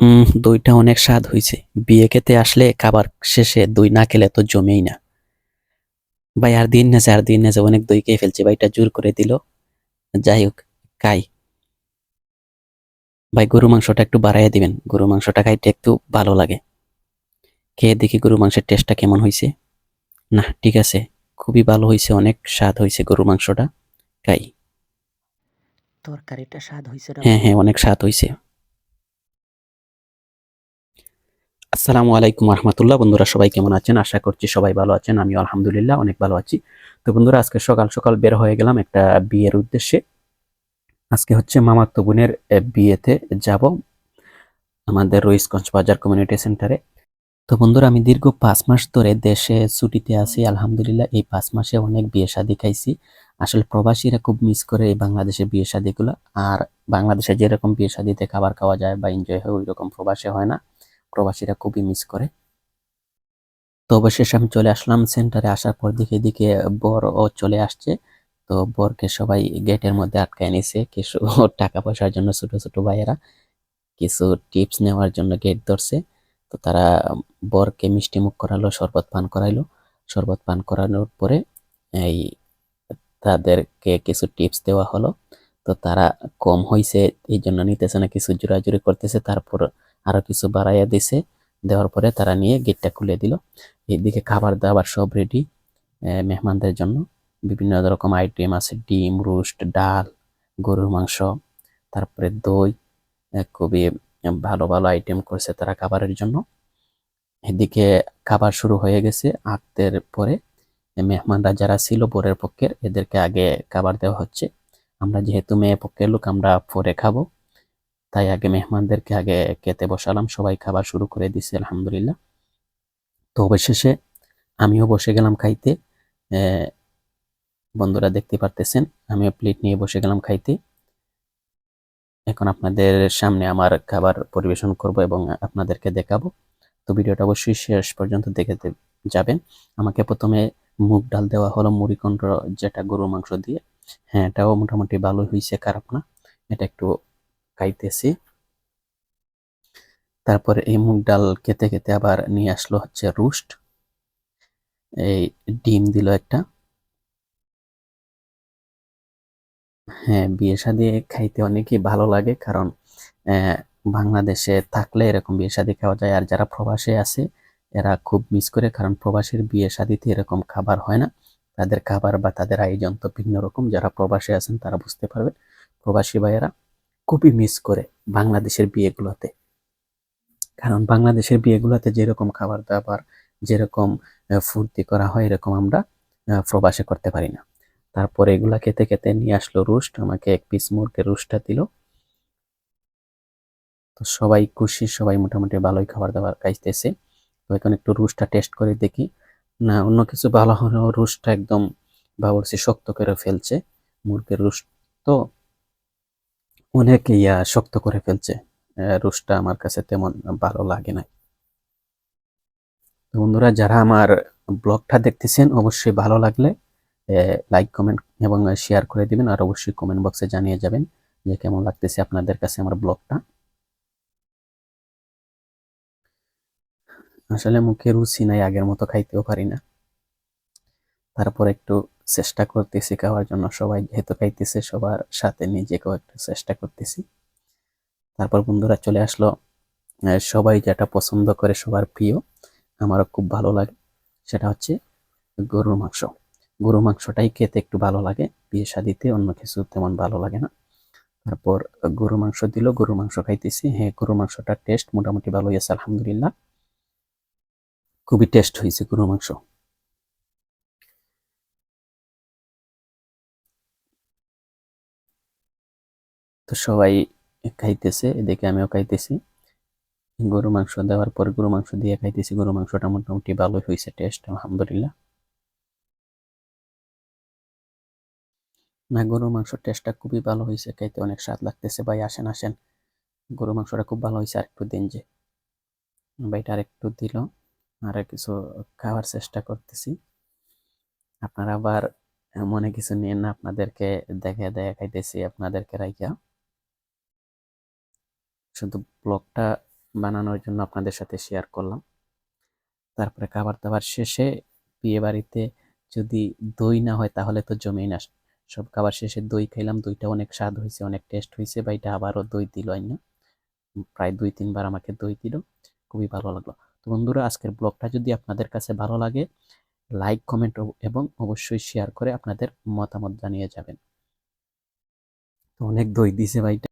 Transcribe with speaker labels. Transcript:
Speaker 1: উম দইটা অনেক স্বাদ হইছে। বিয়ে খেতে আসলে খাবার শেষে দই না খেলে তো জমেই না। ভাই আর দিন না আর দিন না অনেক দই খেয়ে ফেলছি। ভাইটা জোর করে দিল। যাই হোক খাই। ভাই গরু মাংসটা একটু বাড়াইয়া দিবেন। গরু মাংসটা খাইতে একটু ভালো লাগে। খেয়ে দেখি গরু মাংসের টেস্টটা কেমন হয়েছে না ঠিক আছে। খুবই ভালো হয়েছে অনেক স্বাদ হইছে গরু মাংসটা। খাই।
Speaker 2: তরকারিটা স্বাদ হইছে না
Speaker 1: হ্যাঁ, হ্যাঁ অনেক স্বাদ হইছে। আসসালামু আলাইকুম রহমতুল্লাহ বন্ধুরা, সবাই কেমন আছেন? আশা করছি সবাই ভালো আছেন, আমিও আলহামদুলিল্লাহ অনেক ভালো আছি। তো বন্ধুরা, আজকে সকাল সকাল বের হয়ে গেলাম একটা বিয়ের উদ্দেশ্যে। আজকে হচ্ছে মামাতো বোনের বিয়েতে যাব আমাদের রইসগঞ্জ বাজার কমিউনিটি সেন্টারে। তো বন্ধুরা, আমি দীর্ঘ পাঁচ মাস ধরে দেশে ছুটিতে আছি, আলহামদুলিল্লাহ এই পাঁচ মাসে অনেক বিয়ে শাদী খাইছি। আসলে প্রবাসীরা খুব মিস করে এই বাংলাদেশের বিয়ে শাদীগুলো। আর বাংলাদেশে যেরকম বিয়ে শাদীতে খাবার খাওয়া যায় বা এনজয় হয় ওই রকম প্রবাসে হয় না। প্রবাসীরা খুবই মিস করে। তো অবশেষে আমি চলে আসলাম সেন্টারে আসার পর দিকে দিকে ও চলে আসছে। তো বরকে সবাই গেটের মধ্যে আটকায় নিছে কিছু টাকা পয়সার জন্য ছোট ছোট ভাইয়েরা কিছু টিপস নেওয়ার জন্য গেট ধরছে। তো তারা বরকে মিষ্টি মুখ করালো, শরবত পান করাইলো। শরবত পান করানোর পরে এই তাদেরকে কিছু টিপস দেওয়া হলো। তো তারা কম হইছে এই জন্য নিতেছে না, কিছু জোরাজুরি করতেছে। তারপর আরও কিছু বাড়াইয়া দিছে। দেওয়ার পরে তারা নিয়ে গেটটা খুলে দিল। এইদিকে খাবার দাবার সব রেডি মেহমানদের জন্য। বিভিন্ন রকম আইটেম আছে, ডিম, রোস্ট, ডাল, গরুর মাংস, তারপরে দই খুবই ভালো ভালো আইটেম করছে তারা খাবারের জন্য। এদিকে খাবার শুরু হয়ে গেছে। আটদের পরে মেহমানরা যারা ছিল বরের পক্ষের, এদেরকে আগে খাবার দেওয়া হচ্ছে। আমরা যেহেতু মেয়ে পক্ষের লোক, আমরা পরে খাব। তাই আগে মেহমানদেরকে আগে খেতে বসালাম, সবাই খাবার শুরু করে দিছে, আলহামদুলিল্লাহ। তো অবশেষে আমিও বসে গেলাম খাইতে। বন্ধুরা দেখতে পারতেছেন, আমিও প্লেট নিয়ে বসে গেলাম খাইতে। এখন আপনাদের সামনে আমার খাবার পরিবেশন করব এবং আপনাদেরকে দেখাবো। তো ভিডিওটা অবশ্যই শেষ পর্যন্ত দেখে যাবেন। আমাকে প্রথমে মুগ ডাল দেওয়া হলো মুড়িকণ্ড যেটা গরুর মাংস দিয়ে। হ্যাঁ এটাও মোটামুটি ভালোই হয়েছে খারাপ না। এটা একটু খাইতেছি। তারপরে এই মুগ ডাল খেতে খেতে আবার নিয়ে আসলো হচ্ছে রুস্ট। এই ডিম দিল একটা। হ্যাঁ বিয়ে শাদী খাইতে অনেকই ভালো লাগে কারণ বাংলাদেশে থাকলে এরকম বিয়ে শাদী খাওয়া যায়। আর যারা প্রবাসে আছে, এরা খুব মিস করে কারণ প্রবাসীর বিয়ে শাদীতে এরকম খাবার হয় না। তাদের খাবার বা তাদের আয়োজন তো ভিন্ন রকম। যারা প্রবাসে আছেন তারা বুঝতে পারবে প্রবাসী ভাইয়েরা খুবই মিস করে বাংলাদেশের বিয়েগুলোতে। কারণ বাংলাদেশের বিয়েগুলোতে যেরকম খাবার দাবার যেরকম ফুর্তি করা হয়, এরকম আমরা প্রবাসে করতে পারি না। তারপরে এগুলা খেতে খেতে নিয়ে আসলো রুস্ট, আমাকে এক পিস মুরগের রুস্টটা দিল। তো সবাই খুশি, সবাই মোটামুটি ভালোই খাবার দাবার খাইতেছে। তো এখন একটু রুস্টটা টেস্ট করে দেখি। না, অন্য কিছু ভালো হলেও রোস্টটা একদম ভাবছি শক্ত করে ফেলছে। মুরগের রুস্ট তো অনেক ইয়া শক্ত করে ফেলছে। রোস্টটা আমার কাছে তেমন ভালো লাগে না তো বন্ধুরা, যারা আমার ব্লগটা দেখতেছেন, অবশ্যই ভালো লাগলে লাইক কমেন্ট এবং শেয়ার করে দিবেন। আর অবশ্যই কমেন্ট বক্সে জানিয়ে যাবেন যে কেমন লাগতেছে আপনাদের কাছে আমার ব্লগটা। আসলে মুখে রুচি নাই, আগের মতো খাইতেও পারি না। তারপর একটু চেষ্টা করতেছি খাওয়ার জন্য। সবাই যেহেতু খাইতেছে, সবার সাথে নিজেকেও একটু চেষ্টা করতেছি। তারপর বন্ধুরা চলে আসলো সবাই যেটা পছন্দ করে সবার প্রিয়, আমারও খুব ভালো লাগে। সেটা হচ্ছে গরুর মাংস। গরুর মাংসটাই খেতে একটু ভালো লাগে, বিয়ে শাদিতে অন্য কিছু তেমন ভালো লাগে না। তারপর গরু মাংস দিল গরু মাংস খাইতেছি। হ্যাঁ গরু মাংসটার টেস্ট মোটামুটি ভালো হয়েছে আলহামদুলিল্লাহ। খুবই টেস্ট হয়েছে গরু মাংস। তো সবাই খাইতেছে, এদিকে আমিও খাইতেছি। গরু মাংস দেওয়ার পর গরু মাংস দিয়ে খাইতেছি। গরু মাংসটা মোটামুটি ভালোই হয়েছে টেস্ট আলহামদুলিল্লাহ। না গরু মাংস টেস্টটা খুবই ভালো হয়েছে খাইতে অনেক স্বাদ লাগতেছে। ভাই, আসেন আসেন। গরু মাংসটা খুব ভালো হয়েছে আরেকটু দিন যে। ভাইটা আর একটু দিল, আর কিছু খাওয়ার চেষ্টা করতেছি। আপনারা আবার মনে কিছু নিয়েন না, আপনাদেরকে দেখে দেখে খাইতেছি, আপনাদেরকে রাইখা। শুধু ব্লগটা বানানোর জন্য আপনাদের সাথে শেয়ার করলাম। তারপরে খাবার দাবার শেষে বিয়ে বাড়িতে যদি দই না হয় তাহলে তো জমেই না। সব খাবার শেষে দই খাইলাম দইটা অনেক স্বাদ হয়েছে, অনেক টেস্ট হয়েছে, বা এটা আবারও দই দিল না প্রায় দুই, তিনবার আমাকে দই দিল, খুবই ভালো লাগল। তো বন্ধুরা, আজকের ব্লগটা যদি আপনাদের কাছে ভালো লাগে লাইক কমেন্ট এবং অবশ্যই শেয়ার করে আপনাদের মতামত জানিয়ে যাবেন। তো অনেক দই দিছে ভাইটা।